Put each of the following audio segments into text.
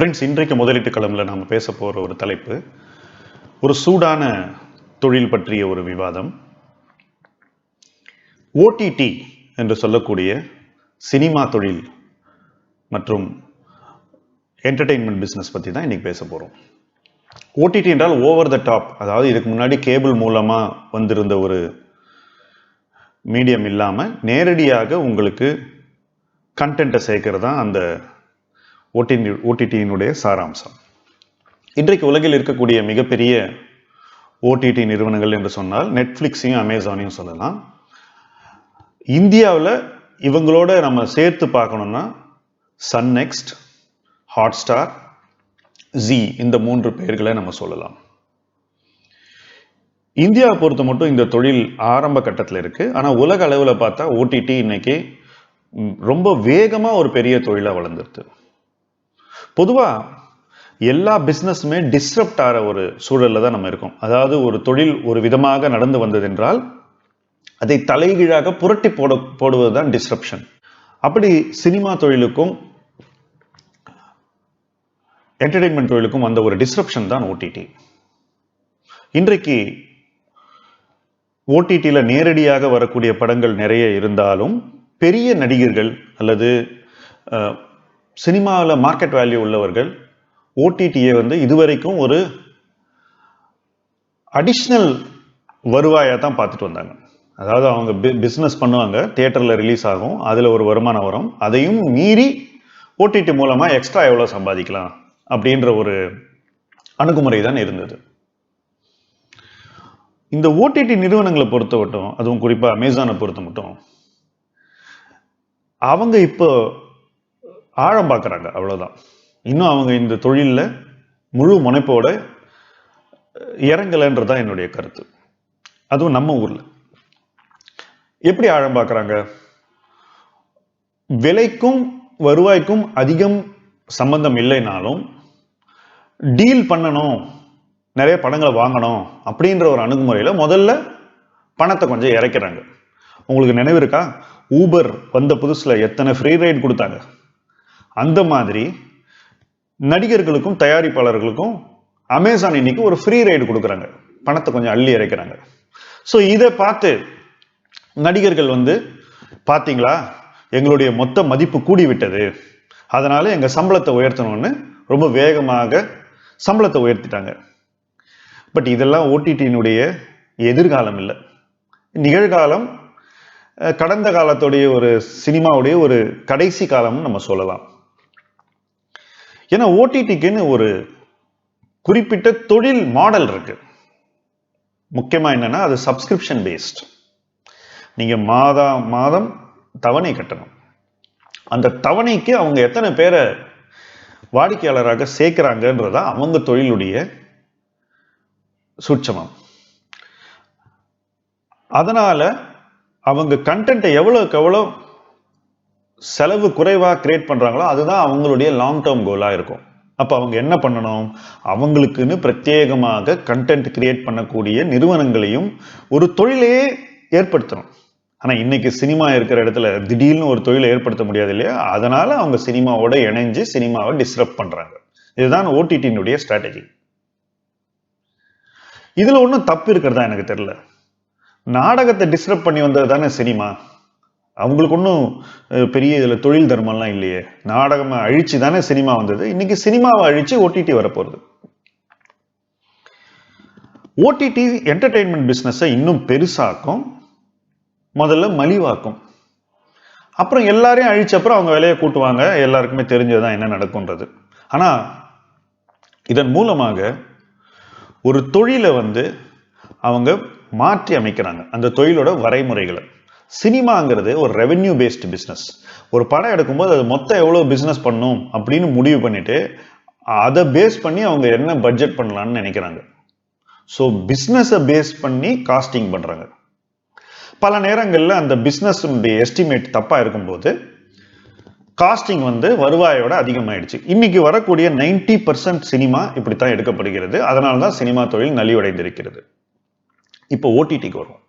Friends இன்றைக்கு முதலீட்டு களமில் நாம் பேச போகிற ஒரு தலைப்பு ஒரு சூடான தொழில் பற்றிய ஒரு விவாதம். ஓடிடி என்று சொல்லக்கூடிய சினிமா தொழில் மற்றும் என்டர்டெயின்மெண்ட் பிஸ்னஸ் பற்றி தான் இன்றைக்கி பேச போகிறோம் ஓடிடி என்றால் ஓவர் த டாப் அதாவது இதுக்கு முன்னாடி கேபிள் மூலமாக வந்திருந்த ஒரு மீடியம் இல்லாமல் நேரடியாக உங்களுக்கு கண்டென்ட்டை சேர்க்கறது தான் அந்த ஓடிடி ஓடிடியினுடைய சாராம்சம். இன்றைக்கு உலகில் இருக்கக்கூடிய மிகப்பெரிய ஓடிடி நிறுவனங்கள் என்று சொன்னால் நெட்ஃப்ளிக்ஸையும் அமேசானையும் சொல்லலாம். இந்தியாவில் இவங்களோட நம்ம சேர்த்து பார்க்கணும்னா சன் நெக்ஸ்ட் ஹாட்ஸ்டார் ஜி இந்த மூன்று பெயர்களை நம்ம சொல்லலாம். இந்தியாவை பொறுத்த மட்டும் இந்த தொழில் ஆரம்ப கட்டத்தில் இருக்கு. ஆனால் உலக அளவில் பார்த்தா ஓடிடி இன்னைக்கு ரொம்ப வேகமாக ஒரு பெரிய தொழிலாக வளர்ந்துருது. பொதுவாக எல்லா பிஸ்னஸுமே டிஸ்ரப்ட் ஆகிற ஒரு சூழலில் தான் நம்ம இருக்கோம். அதாவது ஒரு தொழில் ஒரு விதமாக நடந்து வந்ததென்றால் அதை தலைகீழாக புரட்டி போட போடுவது தான் டிஸ்ரப்ஷன் அப்படி சினிமா தொழிலுக்கும் என்டர்டெயின்மெண்ட் தொழிலுக்கும் வந்த ஒரு டிஸ்ரப்ஷன் தான் ஓடிடி இன்றைக்கு ஓடிடியில் நேரடியாக வரக்கூடிய படங்கள் நிறைய இருந்தாலும் பெரிய நடிகர்கள் அல்லது சினிமாவில் மார்க்கெட் வேல்யூ உள்ளவர்கள் ஓடிடியை வந்து இதுவரைக்கும் ஒரு அடிஷ்னல் வருவாயாக தான் பார்த்துட்டு வந்தாங்க. அதாவது அவங்க பிஸ்னஸ் பண்ணுவாங்க தியேட்டரில் ரிலீஸ் ஆகும் அதில் ஒரு வருமானம் வரும். அதையும் மீறி ஓடிடி மூலமாக எக்ஸ்ட்ரா எவ்வளோ சம்பாதிக்கலாம் அப்படின்ற ஒரு அணுகுமுறை தான் இருந்தது. இந்த ஓடிடி நிறுவனங்களை பொறுத்த மட்டும் அதுவும் குறிப்பாக அமேசானை பொறுத்த மட்டும் அவங்க இப்போ ஆழம் பார்க்குறாங்க அவ்வளோதான் இன்னும் அவங்க இந்த தொழிலில் முழு முனைப்போட இறங்கலைன்றது தான் என்னுடைய கருத்து. அதுவும் நம்ம ஊரில். எப்படி ஆழம் பார்க்குறாங்க? விலைக்கும் வருவாய்க்கும் அதிகம் சம்பந்தம் இல்லைனாலும் டீல் பண்ணணும் நிறைய படங்களை வாங்கணும் அப்படின்ற ஒரு அணுகுமுறையில் முதல்ல பணத்தை கொஞ்சம் இறைக்கிறாங்க. உங்களுக்கு நினைவு இருக்கா? ஊபர் வந்த புதுசில் எத்தனை ஃப்ரீ ரைட் கொடுத்தாங்க? அந்த மாதிரி நடிகர்களுக்கும் தயாரிப்பாளர்களுக்கும் அமேசான் இன்னைக்கு ஒரு ஃப்ரீ ரைடு கொடுக்குறாங்க. பணத்தை கொஞ்சம் அள்ளி இறைக்கிறாங்க. ஸோ இதை பார்த்து நடிகர்கள் வந்து பார்த்தீங்களா எங்களுடைய மொத்த மதிப்பு கூடி விட்டது அதனால எங்கள் சம்பளத்தை உயர்த்தணும்னு ரொம்ப வேகமாக சம்பளத்தை உயர்த்திட்டாங்க. பட் இதெல்லாம் ஓடிடியினுடைய எதிர்காலம் இல்லை. நிகழ்காலம் கடந்த காலத்துடைய ஒரு சினிமாவுடைய ஒரு கடைசி காலம்னு நம்ம சொல்லலாம். ஏன்னா ஓடிடிக்குன்னு ஒரு குறிப்பிட்ட தொழில் மாடல் இருக்கு. முக்கியமாக என்னன்னா அது சப்ஸ்கிரிப்ஷன் பேஸ்ட் நீங்கள் மாதா மாதம் தவணை கட்டணும். அந்த தவணைக்கு அவங்க எத்தனை பேரை வாடிக்கையாளராக சேர்க்கிறாங்கன்றதா அவங்க தொழிலுடைய சூட்சமம். அதனால் அவங்க கண்டென்ட்டை எவ்வளோக்கு எவ்வளோ செலவு குறைவாக கிரியேட் பண்ணுறாங்களோ அதுதான் அவங்களுடைய லாங் டேர்ம் கோலாக இருக்கும். அப்போ அவங்க என்ன பண்ணணும்? அவங்களுக்குன்னு பிரத்யேகமாக கண்டென்ட் கிரியேட் பண்ணக்கூடிய நிறுவனங்களையும் ஒரு தொழிலையே ஏற்படுத்தணும். ஆனால் இன்னைக்கு சினிமா இருக்கிற இடத்துல திடீர்னு ஒரு தொழிலை ஏற்படுத்த முடியாது இல்லையா? அதனால அவங்க சினிமாவோட இணைஞ்சு சினிமாவை டிஸ்டர்ப் பண்ணுறாங்க இதுதான் ஓடிடியினுடைய ஸ்ட்ராட்டஜி இதில் ஒன்றும் தப்பு இருக்கிறதா எனக்கு தெரில நாடகத்தை டிஸ்டர்ப் பண்ணி வந்தது தானே சினிமா? அவங்களுக்கு ஒன்றும் பெரிய இதில் தொழில் தர்மம்லாம் இல்லையே. நாடகமாக அழிச்சு தானே சினிமா வந்தது. இன்னைக்கு சினிமாவை அழிச்சு ஓடிடி வரப்போகிறது ஓடிடி என்டர்டெயின்மெண்ட் பிஸ்னஸை இன்னும் பெருசாக்கும். முதல்ல மலிவாக்கும். அப்புறம் எல்லாரையும் அழிச்ச அப்புறம் அவங்க விலையை கூட்டுவாங்க. எல்லாருக்குமே தெரிஞ்சதுதான் என்ன நடக்கும்ன்றது. ஆனால் இதன் மூலமாக ஒரு தொழிலை வந்து அவங்க மாற்றி அமைக்கிறாங்க. அந்த தொழிலோட வரைமுறைகளை. சினிமாங்கிறது ஒரு ரெவென்யூ பேஸ்டு பிஸ்னஸ் ஒரு படம் எடுக்கும்போது அது மொத்தம் எவ்வளோ பிஸ்னஸ் பண்ணும் அப்படின்னு முடிவு பண்ணிட்டு அதை பேஸ் பண்ணி அவங்க என்ன பட்ஜெட் பண்ணலான்னு நினைக்கிறாங்க. ஸோ பிஸ்னஸை பேஸ் பண்ணி காஸ்டிங் பண்ணுறாங்க பல நேரங்களில் அந்த பிஸ்னஸுடைய எஸ்டிமேட் தப்பாக இருக்கும்போது காஸ்டிங் வந்து வருவாயோட அதிகமாயிடுச்சு. இன்னைக்கு வரக்கூடிய 90% பர்சன்ட் சினிமா இப்படித்தான் எடுக்கப்படுகிறது. அதனால தான் சினிமா தொழில் நலிவடைந்திருக்கிறது. இப்போ ஓடிடிக்கு வரும்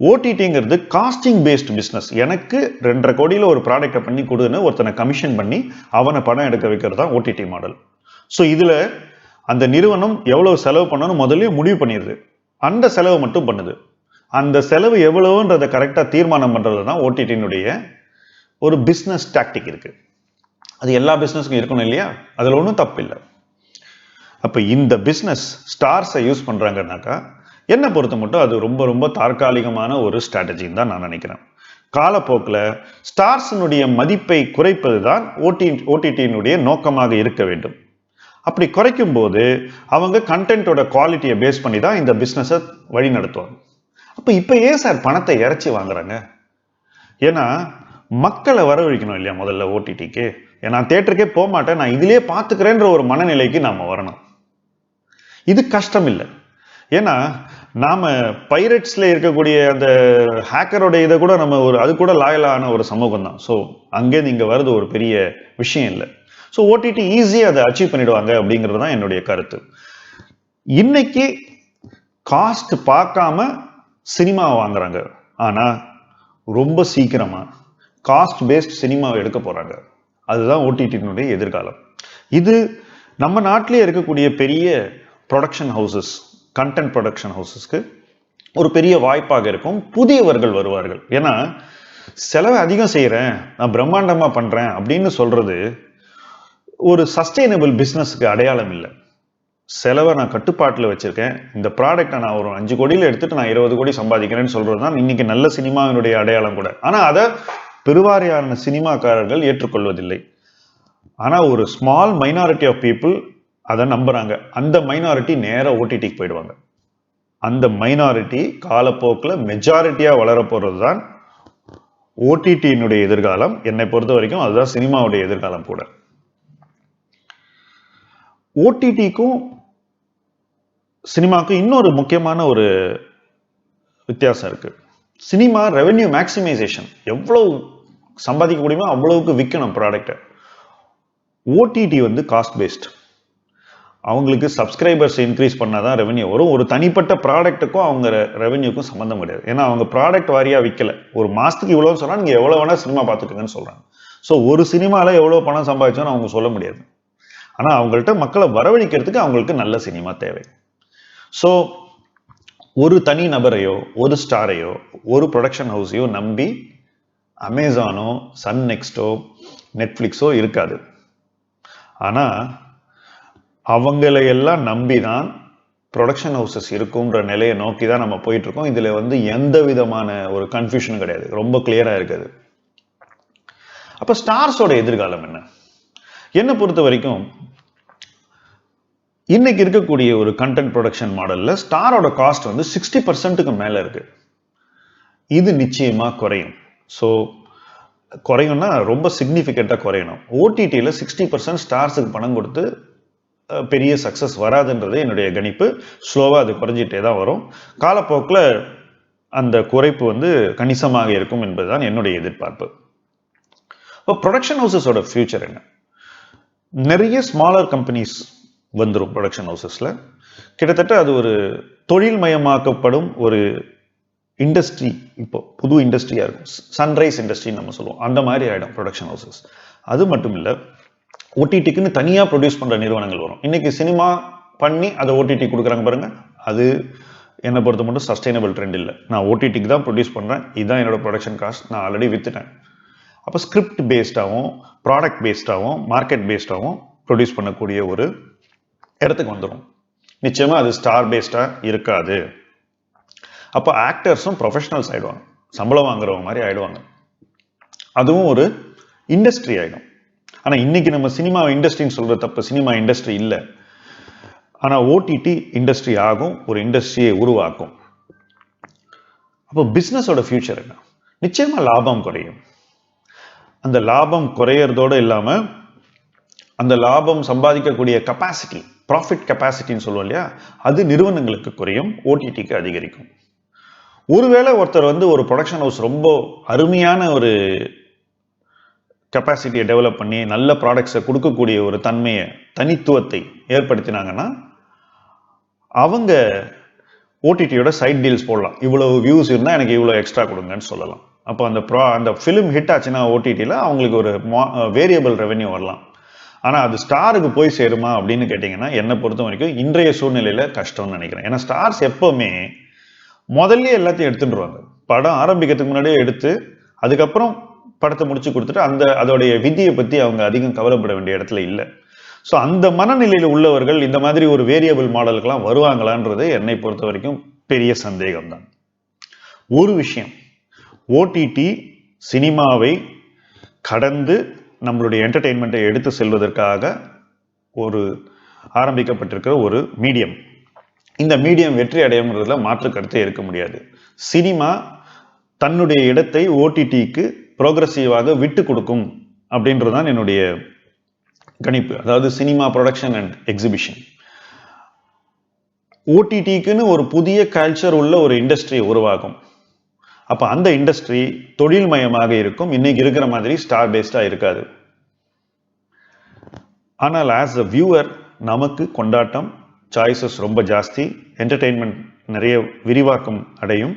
ஓடிடிங்கிறது காஸ்டிங் பேஸ்ட் பிஸ்னஸ் எனக்கு ரெண்டரை கோடியில் ஒரு ப்ராடக்ட்டை பண்ணி கொடுன்னு ஒருத்தனை கமிஷன் பண்ணி அவனை படம் எடுக்க வைக்கிறது தான் ஓடிடி மாடல் ஸோ இதில் அந்த நிறுவனம் எவ்வளோ செலவு பண்ணணும் முதல்லயே முடிவு பண்ணிடுது. அந்த செலவு மட்டும் பண்ணுது. அந்த செலவு எவ்வளவுன்றதை கரெக்டாக தீர்மானம் பண்ணுறது தான் ஓடிடினுடைய ஒரு பிஸ்னஸ் டாக்டிக் இருக்குது அது எல்லா பிஸ்னஸ்க்கும் இருக்கணும் இல்லையா? அதில் ஒன்றும் தப்பு இல்லை. அப்போ இந்த பிஸ்னஸ் ஸ்டார்ஸை யூஸ் பண்ணுறாங்கனாக்கா என்னை பொறுத்த மட்டும் அது ரொம்ப ரொம்ப தற்காலிகமான ஒரு ஸ்ட்ராட்டஜின்னு தான் நான் நினைக்கிறேன். காலப்போக்கில் ஸ்டார்ஸினுடைய மதிப்பை குறைப்பது தான் ஓடி ஓடிடியினுடைய நோக்கமாக இருக்க வேண்டும். அப்படி குறைக்கும் போது அவங்க கண்டென்ட்டோட குவாலிட்டியை பேஸ் பண்ணி தான் இந்த பிஸ்னஸை வழி நடத்துவாங்க. அப்போ இப்போ ஏன் சார் பணத்தை இறைச்சி வாங்குறாங்க? ஏன்னா மக்களை வரவழைக்கணும் இல்லையா முதல்ல ஓடிடிக்கு நான் தேட்டருக்கே போக மாட்டேன் நான் இதிலே பார்த்துக்கிறேன்ற ஒரு மனநிலைக்கு நாம் வரணும். இது கஷ்டம் இல்லை ஏன்னா நாம பைரட்ஸ்ல இருக்கக்கூடிய அந்த ஹேக்கரோட இதை கூட நம்ம ஒரு அது கூட லாயலான ஒரு சமூகம் தான் ஸோ அங்கே நீங்க வருது ஒரு பெரிய விஷயம் இல்லை. ஸோ ஓடிடி ஈஸியாக அதை அச்சீவ் பண்ணிடுவாங்க அப்படிங்கிறது தான் என்னுடைய கருத்து. இன்னைக்கு காஸ்ட் பார்க்காம சினிமா வாங்குறாங்க. ஆனால் ரொம்ப சீக்கிரமா காஸ்ட் பேஸ்ட் சினிமாவை எடுக்க போறாங்க. அதுதான் ஓடிடினுடைய எதிர்காலம். இது நம்ம நாட்டிலே இருக்கக்கூடிய பெரிய ப்ரொடக்ஷன் ஹவுசஸ் கண்டென்ட் ப்ரொடக்ஷன் ஹவுசஸ்க்கு ஒரு பெரிய வாய்ப்பாக இருக்கும். புதியவர்கள் வருவார்கள். ஏன்னா செலவை அதிகம் செய்கிறேன் நான் பிரம்மாண்டமாக பண்ணுறேன் அப்படின்னு சொல்கிறது ஒரு சஸ்டைனபிள் பிஸ்னஸ்க்கு அடையாளம் இல்லை. செலவை நான் கட்டுப்பாட்டில் வச்சுருக்கேன். இந்த ப்ராடக்டை நான் ஒரு அஞ்சு கோடியில் எடுத்துகிட்டு நான் இருபது கோடி சம்பாதிக்கிறேன்னு சொல்கிறது தான் இன்றைக்கி நல்ல சினிமாவினுடைய அடையாளம் கூட. ஆனால் அதை பெருவாரியான சினிமாக்காரர்கள் ஏற்றுக்கொள்வதில்லை. ஆனால் ஒரு ஸ்மால் மைனாரிட்டி ஆஃப் பீப்புள் அதை நம்புறாங்க. அந்த மைனாரிட்டி நேராக ஓடிடிக்கு போயிடுவாங்க. அந்த மைனாரிட்டி காலப்போக்கில் மெஜாரிட்டியாக வளர போகிறது தான் ஓடிடியினுடைய எதிர்காலம். என்னை பொறுத்த வரைக்கும் அதுதான் சினிமாவுடைய எதிர்காலம் கூட. ஓடிடிக்கும் சினிமாவுக்கும் இன்னொரு முக்கியமான ஒரு வித்தியாசம் இருக்கு. சினிமா ரெவென்யூ மேக்சிமைசேஷன் எவ்வளவு சம்பாதிக்க முடியுமோ அவ்வளவுக்கு விற்கணும் ப்ராடக்டை ஓடிடி வந்து காஸ்ட் பேஸ்ட் அவங்களுக்கு சப்ஸ்கிரைபர்ஸ் இன்க்ரீஸ் பண்ணால் தான் ரெவன்யூ வரும். ஒரு தனிப்பட்ட ப்ராடக்ட்டுக்கும் அவங்க ரெவன்யூக்கும் சம்மந்தம் கிடையாது. ஏன்னா அவங்க ப்ராடக்ட் வாரியாக விற்கல ஒரு மாதத்துக்கு இவ்வளோன்னு சொன்னால் நீங்கள் எவ்வளோ வேணால் சினிமா பார்த்துக்கங்கன்னு சொல்கிறாங்க ஸோ ஒரு சினிமாவில் எவ்வளோ பணம் சம்பாதிச்சோன்னு அவங்க சொல்ல முடியாது. ஆனால் அவங்கள்ட்ட மக்களை வரவழைக்கிறதுக்கு அவங்களுக்கு நல்ல சினிமா தேவை. ஸோ ஒரு தனி நபரையோ ஒரு ஸ்டாரையோ ஒரு ப்ரொடக்ஷன் ஹவுஸையோ நம்பி அமேசானோ சன் நெக்ஸ்டோ நெட்ஃப்ளிக்ஸோ இருக்காது. ஆனால் அவங்களையெல்லாம் நம்பி தான் ப்ரொடக்ஷன் ஹவுசஸ் இருக்குன்ற நிலையை நோக்கி தான் நம்ம போயிட்டுருக்கோம். இதில் வந்து எந்த விதமான ஒரு கன்ஃபியூஷனும் கிடையாது. ரொம்ப கிளியராக இருக்குது. அப்போ ஸ்டார்ஸோட எதிர்காலம் என்ன? என்னை பொறுத்த வரைக்கும் இன்னைக்கு இருக்கக்கூடிய ஒரு கண்டென்ட் ப்ரொடக்ஷன் மாடலில் ஸ்டாரோட காஸ்ட் வந்து சிக்ஸ்டி பர்சன்ட்டுக்கு மேலே இருக்குது இது நிச்சயமாக குறையும். ஸோ குறையும்னா ரொம்ப சிக்னிஃபிகண்ட்டாக குறையணும். ஓடிடியில் சிக்ஸ்டி பர்சன்ட் ஸ்டார்ஸுக்கு பணம் கொடுத்து பெரிய சக்ஸஸ் வராதுன்றது என்னுடைய கணிப்பு. ஸ்லோவாக அது குறைஞ்சிட்டே தான் வரும். காலப்போக்கில் அந்த குறைப்பு வந்து கணிசமாக இருக்கும் என்பதுதான் என்னுடைய எதிர்பார்ப்பு. இப்போ ப்ரொடக்ஷன் ஹவுசஸோட ஃபியூச்சர் என்ன? நிறைய ஸ்மாலர் கம்பெனிஸ் வந்துடும் ப்ரொடக்ஷன் ஹவுசஸில் கிட்டத்தட்ட அது ஒரு தொழில்மயமாக்கப்படும் ஒரு இண்டஸ்ட்ரி இப்போ புது இண்டஸ்ட்ரியாக இருக்கும். சன்ரைஸ் இண்டஸ்ட்ரின்னு நம்ம சொல்லுவோம். அந்த மாதிரி ஆகிடும் ப்ரொடக்ஷன் ஹவுசஸ் அது மட்டும் இல்லை ஓடிடிக்குன்னு தனியாக ப்ரொடியூஸ் பண்ணுற நிறுவனங்கள் வரும். இன்னைக்கு சினிமா பண்ணி அதை ஓடிடி கொடுக்குறாங்க பாருங்கள் அது என்னை பொறுத்த மட்டும் சஸ்டைனபிள் ட்ரெண்ட் இல்லை. நான் ஓடிடிக்கு தான் ப்ரொடியூஸ் பண்ணுறேன் இதுதான் என்னோட ப்ரொடக்ஷன் காஸ்ட் நான் ஆல்ரெடி வித்துட்டேன். அப்போ ஸ்கிரிப்ட் பேஸ்டாகவும் ப்ராடக்ட் பேஸ்டாகவும் மார்க்கெட் பேஸ்டாகவும் ப்ரொடியூஸ் பண்ணக்கூடிய ஒரு இடத்துக்கு வந்துடும் நிச்சயமாக அது ஸ்டார் பேஸ்டாக இருக்காது. அப்போ ஆக்டர்ஸும் ப்ரொஃபஷனல்ஸ் ஆகிடுவாங்க சம்பளம் வாங்குறவங்க மாதிரி ஆகிடுவாங்க அதுவும் ஒரு இண்டஸ்ட்ரி ஆகிடும் ஆனால் இன்னைக்கு நம்ம சினிமா இண்டஸ்ட்ரின்னு சொல்கிற தப்பு சினிமா இண்டஸ்ட்ரி இல்லை. ஆனா ஓடிடி இண்டஸ்ட்ரி ஆகும் ஒரு இண்டஸ்ட்ரியை உருவாக்கும். அப்போ பிஸ்னஸோட ஃபியூச்சர் என்ன? நிச்சயமா லாபம் குறையும். அந்த லாபம் குறையறதோட இல்லாம அந்த லாபம் சம்பாதிக்கக்கூடிய கெப்பாசிட்டி ப்ராஃபிட் கெப்பாசிட்டின்னு சொல்லுவோம் இல்லையா? அது நிறுவனங்களுக்கு குறையும் ஓடிடிக்கு அதிகரிக்கும். ஒருவேளை ஒருத்தர் வந்து ஒரு ப்ரொடக்ஷன் ஹவுஸ் ரொம்ப அருமையான ஒரு கெப்பாசிட்டியை டெவலப் பண்ணி நல்ல ப்ராடக்ட்ஸை கொடுக்கக்கூடிய ஒரு தன்மையை தனித்துவத்தை ஏற்படுத்தினாங்கன்னா அவங்க ஓடிடியோட சைட் டீல்ஸ் போடலாம். இவ்வளோ வியூஸ் இருந்தால் எனக்கு இவ்வளோ எக்ஸ்ட்ரா கொடுங்கன்னு சொல்லலாம். அப்போ அந்த ப்ரா அந்த ஃபிலிம் ஹிட் ஆச்சுன்னா ஓடிடியில் அவங்களுக்கு ஒரு வேரியபிள் ரெவென்யூ வரலாம். ஆனால் அது ஸ்டாருக்கு போய் சேருமா அப்படின்னு கேட்டிங்கன்னா என்னை பொறுத்த வரைக்கும் இன்றைய சூழ்நிலையில் கஷ்டம்னு நினைக்கிறேன். ஏன்னா ஸ்டார்ஸ் எப்போவுமே முதல்ல எல்லாத்தையும் எடுத்துட்டுருவாங்க படம் ஆரம்பிக்கிறதுக்கு முன்னாடியே எடுத்து அதுக்கப்புறம் படத்தை முடிச்சு கொடுத்துட்டு அந்த அதோடைய விதியை பத்தி அவங்க அதிகம் கவலைப்பட வேண்டிய இடத்துல இல்லை. ஸோ அந்த மனநிலையில் உள்ளவர்கள் இந்த மாதிரி ஒரு வேரியபிள் மாடலுக்கெல்லாம் வருவாங்களான்றது என்னை பொறுத்த வரைக்கும் பெரிய சந்தேகம் தான் ஒரு விஷயம் ஓடிடி சினிமாவை கடந்து நம்மளுடைய என்டர்டெயின்மெண்ட்டை எடுத்து செல்வதற்காக ஒரு ஆரம்பிக்கப்பட்டிருக்கிற ஒரு மீடியம் இந்த மீடியம் வெற்றி அடையுங்கிறதுல மாற்று கருத்தே இருக்க முடியாது. சினிமா தன்னுடைய இடத்தை ஓடிடிக்கு ப்ரோக்ரஸிவாக விட்டு கொடுக்கும் அப்படின்றது தான் என்னுடைய கணிப்பு. அதாவது சினிமா ப்ரொடக்ஷன் அண்ட் எக்ஸிபிஷன் ஓடிடிக்குன்னு ஒரு புதிய கல்ச்சர் உள்ள ஒரு இண்டஸ்ட்ரி உருவாகும். அப்போ அந்த இண்டஸ்ட்ரி தொழில்மயமாக இருக்கும். இன்னைக்கு இருக்கிற மாதிரி ஸ்டார் பேஸ்டாக இருக்காது. ஆனால் ஆஸ் அ வியூவர் நமக்கு கொண்டாட்டம் சாய்ஸஸ் ரொம்ப ஜாஸ்தி என்டர்டெயின்மெண்ட் நிறைய விரிவாக்கம் அடையும்.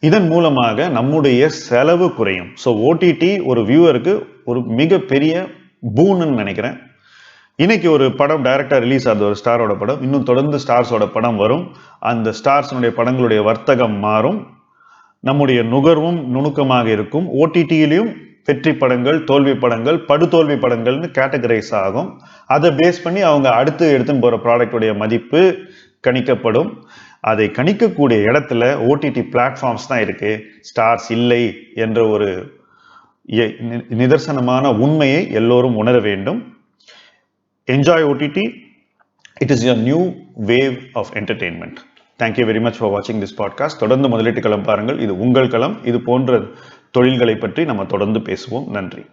இதன் மூலமாக நம்முடைய செலவு குறையும். ஸோ ஓடிடி ஒரு வியூவருக்கு ஒரு மிகப்பெரிய பூன்னு நினைக்கிறேன். இன்னைக்கு ஒரு படம் டைரக்டாக ரிலீஸ் ஆகுது ஒரு ஸ்டாரோட படம். இன்னும் தொடர்ந்து ஸ்டார்ஸோட படம் வரும். அந்த ஸ்டார்ஸினுடைய படங்களுடைய வர்த்தகம் மாறும். நம்முடைய நுகர்வும் நுணுக்கமாக இருக்கும். ஓடிடியிலையும் வெற்றி படங்கள் தோல்வி படங்கள் படுதோல்வி படங்கள்னு கேட்டகரைஸ் ஆகும். அதை பேஸ் பண்ணி அவங்க அடுத்து எடுத்துன்னு போகிற ப்ராடக்டுடைய மதிப்பு கணிக்கப்படும். அதை கணிக்கக்கூடிய இடத்துல ஓடிடி பிளாட்ஃபார்ம்ஸ் தான் இருக்கு. ஸ்டார்ஸ் இல்லை என்ற ஒரு நிதர்சனமான உண்மையை எல்லோரும் உணர வேண்டும். Enjoy OTT it is your new wave of entertainment thank you very much for வாட்சிங் திஸ் பாட்காஸ்ட் தொடர்ந்து முதலீட்டு களம் பாருங்கள். இது உங்கள் களம். இது போன்ற தொழில்களை பற்றி நம்ம தொடர்ந்து பேசுவோம். நன்றி.